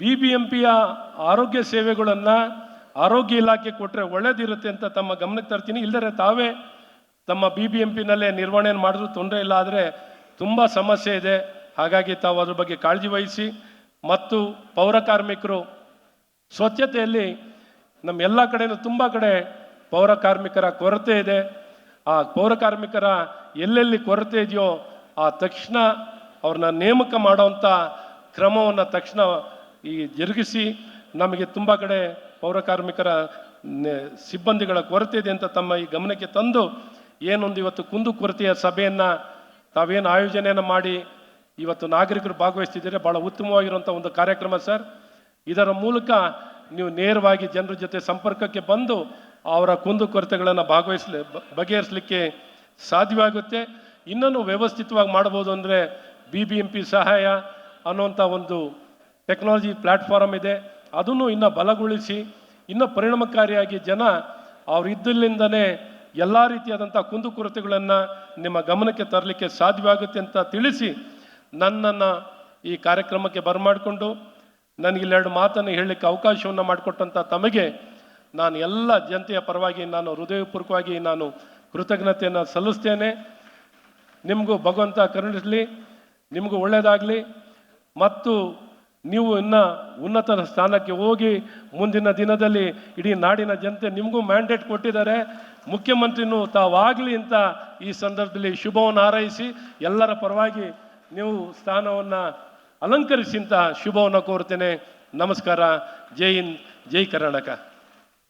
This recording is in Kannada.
ಬಿ ಬಿ ಎಂ ಪಿಯ ಆರೋಗ್ಯ ಸೇವೆಗಳನ್ನು ಆರೋಗ್ಯ ಇಲಾಖೆ ಕೊಟ್ಟರೆ ಒಳ್ಳೇದಿರುತ್ತೆ ಅಂತ ತಮ್ಮ ಗಮನಕ್ಕೆ ತರ್ತೀನಿ. ಇಲ್ಲದರೆ ತಾವೇ ತಮ್ಮ ಬಿ ಬಿ ಎಂ ಪಿನಲ್ಲೇ ನಿರ್ವಹಣೆಯನ್ನು ಮಾಡಿದ್ರು ತೊಂದರೆ ಇಲ್ಲ ಆದರೆ ತುಂಬ ಸಮಸ್ಯೆ ಇದೆ. ಹಾಗಾಗಿ ತಾವು ಅದ್ರ ಬಗ್ಗೆ ಕಾಳಜಿ ವಹಿಸಿ ಮತ್ತು ಪೌರ ಕಾರ್ಮಿಕರು ಸ್ವಚ್ಛತೆಯಲ್ಲಿ ನಮ್ಮ ಎಲ್ಲ ಕಡೆಯೂ ತುಂಬ ಕಡೆ ಪೌರ ಕಾರ್ಮಿಕರ ಕೊರತೆ ಇದೆ. ಆ ಪೌರ ಕಾರ್ಮಿಕರ ಎಲ್ಲೆಲ್ಲಿ ಕೊರತೆ ಇದೆಯೋ ಆ ತಕ್ಷಣ ಅವ್ರನ್ನ ನೇಮಕ ಮಾಡೋವಂಥ ಕ್ರಮವನ್ನು ತಕ್ಷಣ ಈ ಜರುಗಿಸಿ ನಮಗೆ ತುಂಬ ಕಡೆ ಪೌರ ಕಾರ್ಮಿಕರ ಸಿಬ್ಬಂದಿಗಳ ಕೊರತೆ ಇದೆ ಅಂತ ತಮ್ಮ ಈ ಗಮನಕ್ಕೆ ತಂದು ಏನೊಂದು ಇವತ್ತು ಕುಂದು ಕೊರತೆಯ ಸಭೆಯನ್ನು ತಾವೇನು ಆಯೋಜನೆಯನ್ನು ಮಾಡಿ ಇವತ್ತು ನಾಗರಿಕರು ಭಾಗವಹಿಸ್ತಿದ್ದೀರಿ? ಭಾಳ ಉತ್ತಮವಾಗಿರುವಂಥ ಒಂದು ಕಾರ್ಯಕ್ರಮ ಸರ್. ಇದರ ಮೂಲಕ ನೀವು ನೇರವಾಗಿ ಜನರ ಜೊತೆ ಸಂಪರ್ಕಕ್ಕೆ ಬಂದು ಅವರ ಕುಂದು ಕೊರತೆಗಳನ್ನು ಭಾಗವಹಿಸಲಿ ಬಗೆಹರಿಸಲಿಕ್ಕೆ ಸಾಧ್ಯವಾಗುತ್ತೆ. ಇನ್ನೂ ವ್ಯವಸ್ಥಿತವಾಗಿ ಮಾಡ್ಬೋದು ಅಂದರೆ ಬಿ ಬಿ ಎಂ ಪಿ ಸಹಾಯ ಅನ್ನುವಂಥ ಒಂದು ಟೆಕ್ನಾಲಜಿ ಪ್ಲ್ಯಾಟ್ಫಾರಮ್ ಇದೆ. ಅದನ್ನು ಇನ್ನು ಬಲಗೊಳಿಸಿ, ಇನ್ನೂ ಪರಿಣಾಮಕಾರಿಯಾಗಿ ಜನ ಅವರಿದ್ದಲ್ಲಿಂದನೇ ಎಲ್ಲ ರೀತಿಯಾದಂಥ ಕುಂದುಕೊರತೆಗಳನ್ನು ನಿಮ್ಮ ಗಮನಕ್ಕೆ ತರಲಿಕ್ಕೆ ಸಾಧ್ಯವಾಗುತ್ತೆ ಅಂತ ತಿಳಿಸಿ ನನ್ನನ್ನು ಈ ಕಾರ್ಯಕ್ರಮಕ್ಕೆ ಬರಮಾಡಿಕೊಂಡು ನನಗಿಲ್ಲೆರಡು ಮಾತನ್ನು ಹೇಳಲಿಕ್ಕೆ ಅವಕಾಶವನ್ನು ಮಾಡಿಕೊಟ್ಟಂಥ ತಮಗೆ ನಾನು ಎಲ್ಲ ಜನತೆಯ ಪರವಾಗಿ ನಾನು ಹೃದಯಪೂರ್ವಕವಾಗಿ ನಾನು ಕೃತಜ್ಞತೆಯನ್ನು ಸಲ್ಲಿಸ್ತೇನೆ. ನಿಮಗೂ ಭಗವಂತ ಕರುಣಿಸಲಿ ನಿಮಗೂ ಒಳ್ಳೆಯದಾಗಲಿ ಮತ್ತು ನೀವು ಇನ್ನು ಉನ್ನತ ಸ್ಥಾನಕ್ಕೆ ಹೋಗಿ ಮುಂದಿನ ದಿನದಲ್ಲಿ ಇಡೀ ನಾಡಿನ ಜನತೆ ನಿಮಗೂ ಮ್ಯಾಂಡೇಟ್ ಕೊಟ್ಟಿದ್ದಾರೆ. ಮುಖ್ಯಮಂತ್ರಿನೂ ತಾವಾಗಲಿ ಅಂತ ಈ ಸಂದರ್ಭದಲ್ಲಿ ಶುಭವನ್ನು ಹಾರೈಸಿ ಎಲ್ಲರ ಪರವಾಗಿ ನೀವು ಸ್ಥಾನವನ್ನು ಅಲಂಕರಿಸಿ ಅಂತ ಶುಭವನ್ನು ಕೋರ್ತೇನೆ ನಮಸ್ಕಾರ. ಜೈ ಹಿಂದ್, ಜೈ ಕರ್ನಾಟಕ.